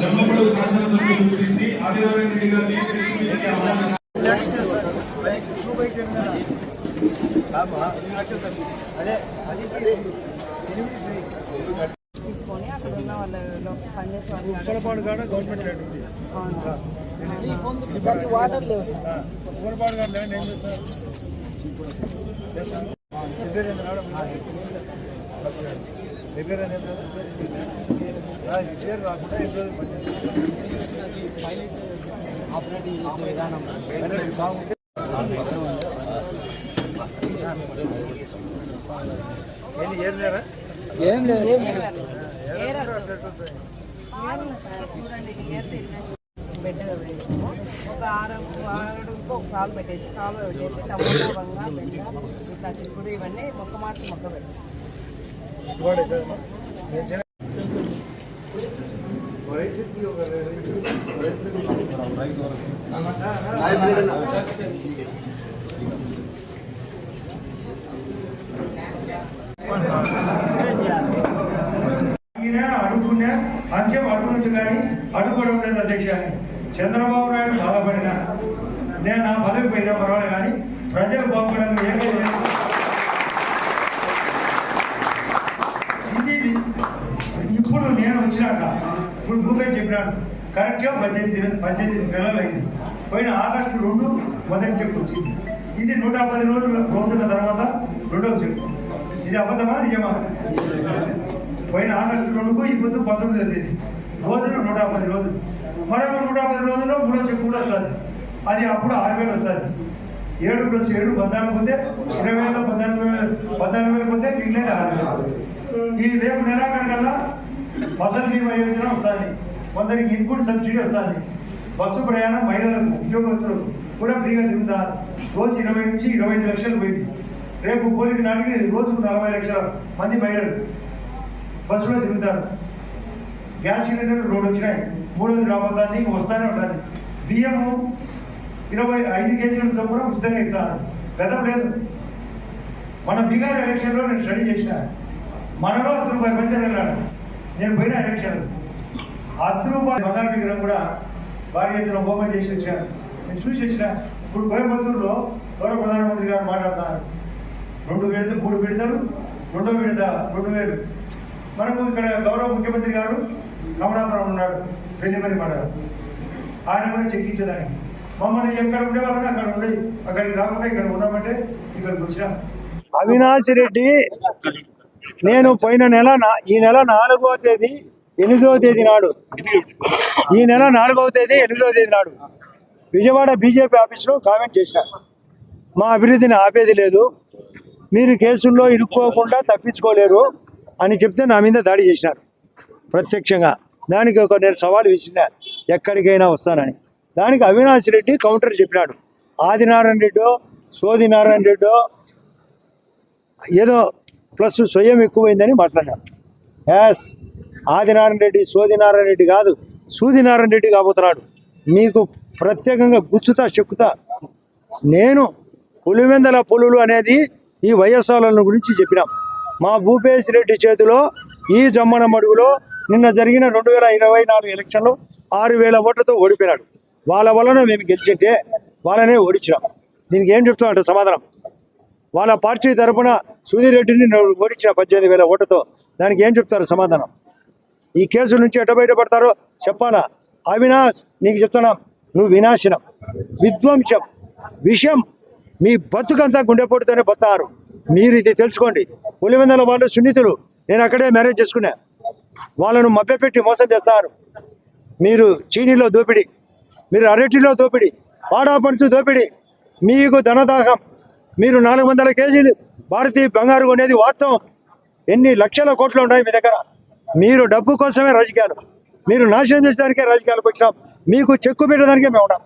జమ్మపడు శాసనసభ్యులు ఆదినారాయణ రెడ్డి గారిని తీసుకొని అక్కడ ఉన్న వాళ్ళలో పనిచేసే వాళ్ళు అవును. దానికి వాటర్ లేవు సార్ ఏరున్నా సార్ చూడండి ఇది ఏరు తిరిగినట్టు బెడ్ వేసాము ఒక ఆరు ఆరు ఒక సాలు పెట్టేసి కాలు పెట్టేసి టమాటా వంగ బెండ ఇట్లా చిక్కుడు ఇవన్నీ మొక్క మార్చి మొక్క పెట్టాము అడుగునే అడుగుకున్నా అడుగునది కానీ అడుగుకోవడం లేదు అధ్యక్ష అని. చంద్రబాబు నాయుడు బాధపడిన నేను నా పదవి పోయినా పర్వాలేదు కానీ ప్రజలు బాగుపడడం ఏమీ లేదు. ఇది ఇప్పుడు నేను వచ్చినాక ఇప్పుడు భూపే చెప్పినాడు కరెక్ట్గా పద్దెనిమిది పద్దెనిమిది నెలలు అయింది. పోయిన ఆగస్టు రెండు మొదటి చెప్పు వచ్చింది. ఇది నూట పది రోజులు రోజుల తర్వాత రెండవ చెప్పు. ఇది అబద్ధమా నిజమా? పోయిన ఆగస్టు రెండుకు ఇప్పుడు పంతొమ్మిదో తేదీ. రోజులు నూట పది రోజులు. మరొక నూట పది రోజుల్లో మూడో చెక్ కూడా వస్తుంది. అది అప్పుడు ఆరు వేలు వస్తుంది. ఏడు ప్లస్ ఏడు పద్నాలుగు పోతే ఇరవై వేల పద్నాలుగు వేలు పద్నాలుగు వేలు పోతే మిగిలినది ఆరు వేలు. ఈ రేపు నెలాఖరికల్లా ఫసల్ బీమా యోజన వస్తుంది. కొందరికి ఇన్పుట్ సబ్సిడీ వస్తుంది. బస్సు ప్రయాణం మహిళలకు ఉద్యోగస్తులకు కూడా ఫ్రీగా తిరుగుతారు. రోజు ఇరవై నుంచి ఇరవై ఐదు లక్షలు పోయింది. రేపు పోలికి నాటికి రోజుకు నలభై లక్షల మంది మహిళలు బస్సులో తిరుగుతారు. గ్యాస్ సిలిండర్ రోడ్ వచ్చినాయి. మూడోది రాబోతుంది ఇంక వస్తానే ఉంటుంది బియ్యము ఇరవై ఐదు కేజీల చొప్పున ఉచితంగా ఇస్తారు. గతం లేదు. మన బీహార్ ఎలక్షన్లో నేను స్టడీ చేసిన. మనలో అర్ధ రూపాయి పెంచారు వెళ్ళాడు. నేను పోయిన ఎలక్షన్ హత్తు రూపాయి బంగారు విగ్రహం కూడా భారీ ఎత్తున ఓపెన్ చేసి వచ్చాను నేను చూసి వచ్చిన. ఇప్పుడు కోయంబత్తూరులో గౌరవ ప్రధానమంత్రి గారు మాట్లాడతారు రెండు విడత మూడు విడతలు రెండో విడత రెండు వేలు. మనకు ఇక్కడ గౌరవ ముఖ్యమంత్రి గారు కమలాపురం ఉన్నాడు పెళ్ళిమరి మండలం ఆయన కూడా చెక్కించడానికి మమ్మల్ని ఎక్కడ ఉండేవాళ్ళని అక్కడ ఉండే అక్కడికి రాకుండా ఇక్కడ ఉన్నామంటే ఇక్కడికి వచ్చినాం. అవినాష్ రెడ్డి నేను పోయిన నెల ఈ నెల నాలుగవ తేదీ ఎనిమిదవ తేదీ నాడు. ఈ నెల నాలుగవ తేదీ ఎనిమిదవ తేదీ నాడు. విజయవాడ బీజేపీ ఆఫీసులో కామెంట్ చేసిన మా అభివృద్ధిని ఆపేది లేదు. మీరు కేసుల్లో ఇరుక్కోకుండా తప్పించుకోలేరు అని చెప్తే నా మీద దాడి చేసినారు. ప్రత్యక్షంగా. దానికి ఒక నేను సవాల్ విసిరిన ఎక్కడికైనా వస్తానని. దానికి అవినాష్ రెడ్డి కౌంటర్ చెప్పినాడు. ఆదినారాయణ రెడ్డో సోది నారాయణ రెడ్డో ఏదో ప్లస్ స్వయం ఎక్కువైందని మాట్లాడాడు యాస్ ఆదినారాయణ రెడ్డి సోదినారాయణ రెడ్డి కాదు సూదినారాయణ రెడ్డి కాబోతున్నాడు. మీకు ప్రత్యేకంగా గుచ్చుతా చెక్కుతా. నేను పులివెందల పులులు అనేది ఈ వైఎస్ఆర్ల గురించి చెప్పినాం. మా భూపేశ్ రెడ్డి చేతిలో ఈ జమ్మన మడుగులో నిన్న జరిగిన రెండు వేల ఇరవై నాలుగు ఎలక్షన్లో ఆరు వేల ఓట్లతో ఓడిపోయినాడు. వాళ్ళ వలన మేము గెలిచింటే వాళ్ళనే ఓడించినాం. దీనికి ఏం చెప్తామంటే సమాధానం? వాళ్ళ పార్టీ తరపున సుధీర్ రెడ్డిని ఓడించిన పద్దెనిమిది వేల ఓటుతో దానికి ఏం చెప్తారు సమాధానం? ఈ కేసు నుంచి ఎట బయటపడతారో చెప్పాలా? అవినాష్ నీకు చెప్తున్నాం. నువ్వు వినాశనం విధ్వంసం విషం మీ బతుకంతా గుండెపోటుతోనే బతారు మీరు ఇది తెలుసుకోండి. పులివెందల వాళ్ళు సున్నితులు. నేను అక్కడే మ్యారేజ్ చేసుకున్నా. వాళ్ళను మభ్యపెట్టి మోసం చేస్తారు. మీరు చీనీలో దోపిడీ మీరు అరటిలో దోపిడీ పాడా పనుసు దోపిడీ మీకు ధనదాహం మీరు నాలుగు వందల కేజీలు భారతీయ బంగారు కొనేది వాస్తవం. ఎన్ని లక్షల కోట్లు ఉన్నాయి మీ దగ్గర? మీరు డబ్బు కోసమే రాజకీయాలు. మీరు నాశనం చేసేదానికే రాజకీయాలకు వచ్చినాం. మీకు చెక్కు పెట్టడానికే మేము ఉన్నాం